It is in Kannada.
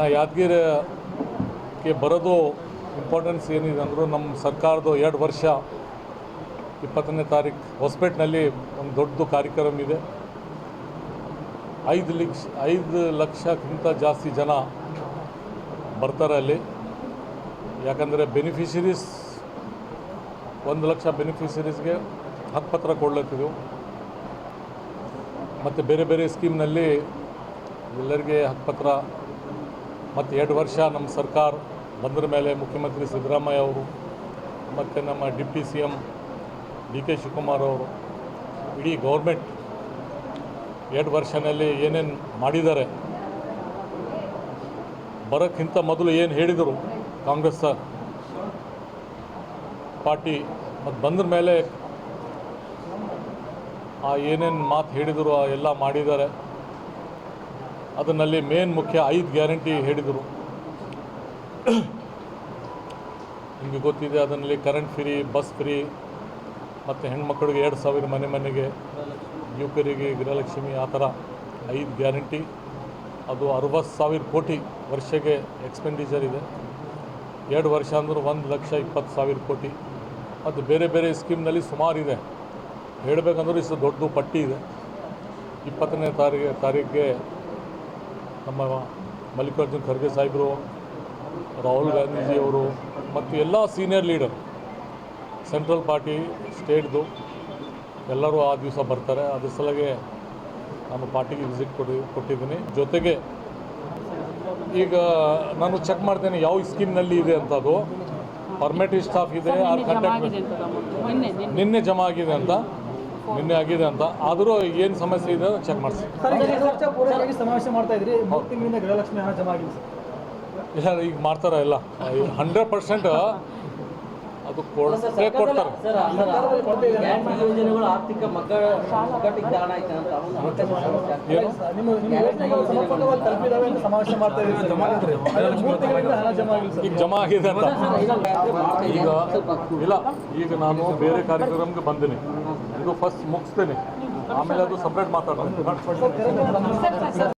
ನಾ ಯಾದಗಿರಿಗೆ ಬರೋದು ಇಂಪಾರ್ಟೆನ್ಸ್ ಏನಿದೆ ಅಂದರೂ ನಮ್ಮ ಸರ್ಕಾರದ್ದು ಎರಡು ವರ್ಷ ಇಪ್ಪತ್ತನೇ ತಾರೀಕು ಹೊಸಪೇಟ್ನಲ್ಲಿ ಒಂದು ದೊಡ್ಡದು ಕಾರ್ಯಕ್ರಮ ಇದೆ. ಐದು ಲಕ್ಷ, ಐದು ಲಕ್ಷಕ್ಕಿಂತ ಜಾಸ್ತಿ ಜನ ಬರ್ತಾರೆ ಅಲ್ಲಿ. ಯಾಕಂದರೆ ಬೆನಿಫಿಷರೀಸ್ ಒಂದು ಲಕ್ಷ ಬೆನಿಫಿಷರೀಸ್ಗೆ ಹಕ್ಕುಪತ್ರ ಕೊಡ್ಲತ್ತಿದ್ದೆವು ಮತ್ತು ಬೇರೆ ಬೇರೆ ಸ್ಕೀಮ್ನಲ್ಲಿ ಎಲ್ಲರಿಗೆ ಹಕ್ಕುಪತ್ರ ಮತ್ತು ಎರಡು ವರ್ಷ ನಮ್ಮ ಸರ್ಕಾರ ಬಂದ್ರ ಮೇಲೆ ಮುಖ್ಯಮಂತ್ರಿ ಸಿದ್ದರಾಮಯ್ಯ ಅವರು, ಮತ್ತು ನಮ್ಮ deputy C M D K Shivakumar ಅವರು, ಇಡೀ ಗೌರ್ಮೆಂಟ್ ಎರಡು ವರ್ಷನಲ್ಲಿ ಏನೇನು ಮಾಡಿದ್ದಾರೆ, ಬರೋಕ್ಕಿಂತ ಮೊದಲು ಏನು ಹೇಳಿದರು ಕಾಂಗ್ರೆಸ್ ಪಾರ್ಟಿ ಮತ್ತು ಬಂದ್ರ ಮೇಲೆ ಆ ಏನೇನು ಮಾತು ಹೇಳಿದರು ಎಲ್ಲ ಮಾಡಿದ್ದಾರೆ. ಅದರಲ್ಲಿ ಮೇನ್ ಮುಖ್ಯ ಐದು ಗ್ಯಾರಂಟಿ ಹೇಳಿದರು. ನಿಮಗೆ ಗೊತ್ತಿದೆ ಅದರಲ್ಲಿ ಕರೆಂಟ್ ಫ್ರೀ ಬಸ್ ಫ್ರೀ ಮತ್ತು ಹೆಣ್ಮಕ್ಳಿಗೆ ಎರಡು ಸಾವಿರ ಮನೆ ಮನೆಗೆ, ಯುವಕರಿಗೆ ಗೃಹಲಕ್ಷ್ಮಿ, ಆ ಥರ ಐದು ಗ್ಯಾರಂಟಿ. ಅದು ಅರವತ್ತು ಸಾವಿರ ಕೋಟಿ ವರ್ಷಕ್ಕೆ ಎಕ್ಸ್ಪೆಂಡಿಚರ್ ಇದೆ. ಎರಡು ವರ್ಷ ಅಂದ್ರೆ ಒಂದು ಲಕ್ಷ ಇಪ್ಪತ್ತು ಸಾವಿರ ಕೋಟಿ. ಅದು ಬೇರೆ ಬೇರೆ ಸ್ಕೀಮ್ನಲ್ಲಿ ಸುಮಾರಿದೆ ಹೇಳಬೇಕಂದ್ರೆ ಇಷ್ಟು ದೊಡ್ಡದು ಪಟ್ಟಿ ಇದೆ. ಇಪ್ಪತ್ತನೇ ತಾರೀಕು ತಾರೀಕಿಗೆ ನಮ್ಮ ಮಲ್ಲಿಕಾರ್ಜುನ್ ಖರ್ಗೆ ಸಾಹೇಬರು ರಾಹುಲ್ ಗಾಂಧೀಜಿಯವರು ಮತ್ತು ಎಲ್ಲ ಸೀನಿಯರ್ ಲೀಡರ್. ಸೆಂಟ್ರಲ್ ಪಾರ್ಟಿ ಸ್ಟೇಟ್ದು ಎಲ್ಲರೂ ಆ ದಿವಸ ಬರ್ತಾರೆ. ಅದ್ರ ಸಲಗೆ ನಾನು ಪಾರ್ಟಿಗೆ ವಿಸಿಟ್ ಕೊಡಿ ಕೊಟ್ಟಿದ್ದೀನಿ. ಜೊತೆಗೆ ಈಗ ನಾನು ಚೆಕ್ ಮಾಡ್ತೇನೆ ಯಾವ ಸ್ಕೀಮ್ನಲ್ಲಿ ಇದೆ ಅಂತ ಅದು ಪರ್ಮಿಟಿವ್ ಸ್ಟಾಫ್ ಇದೆ ನಿನ್ನೆ ಜಮಾ ಆಗಿದೆ ಅಂತ. ನಿನ್ನೆ ಆಗಿದೆ ಅಂತ. ಆದರೂ ಏನು ಸಮಸ್ಯೆ ಇದೆ ಚೆಕ್ ಮಾಡಿಸಿ. ಸಮಾವೇಶ ಮಾಡ್ತಾ ಇದ್ರಿ. ಮೂರು ತಿಂಗಳಿಂದ ಗೃಹಲಕ್ಷ್ಮಿ ಹಣ ಜಮಾ ಆಗಿದೆ ಸರ್. ಇಲ್ಲ ಈಗ ಮಾಡ್ತಾರೆ ಎಲ್ಲ. ಹಂಡ್ರೆಡ್ ಪರ್ಸೆಂಟ್ ಅದು ಕೊಡ್ತೇ ಕೊಡ್ತಾರೆ ಈಗ ಜಮಾ ಆಗಿದೆ ಅಂತ. ಈಗ ಇಲ್ಲ ಈಗ ನಾನು ಬೇರೆ ಕಾರ್ಯಕ್ರಮಕ್ಕೆ ಬಂದಿನಿ. ಇದು ಫಸ್ಟ್ ಮುಗಿಸ್ತೇನೆ. ಆಮೇಲೆ ಅದು ಸಪ್ರೇಟ್ ಮಾತಾಡೋಣ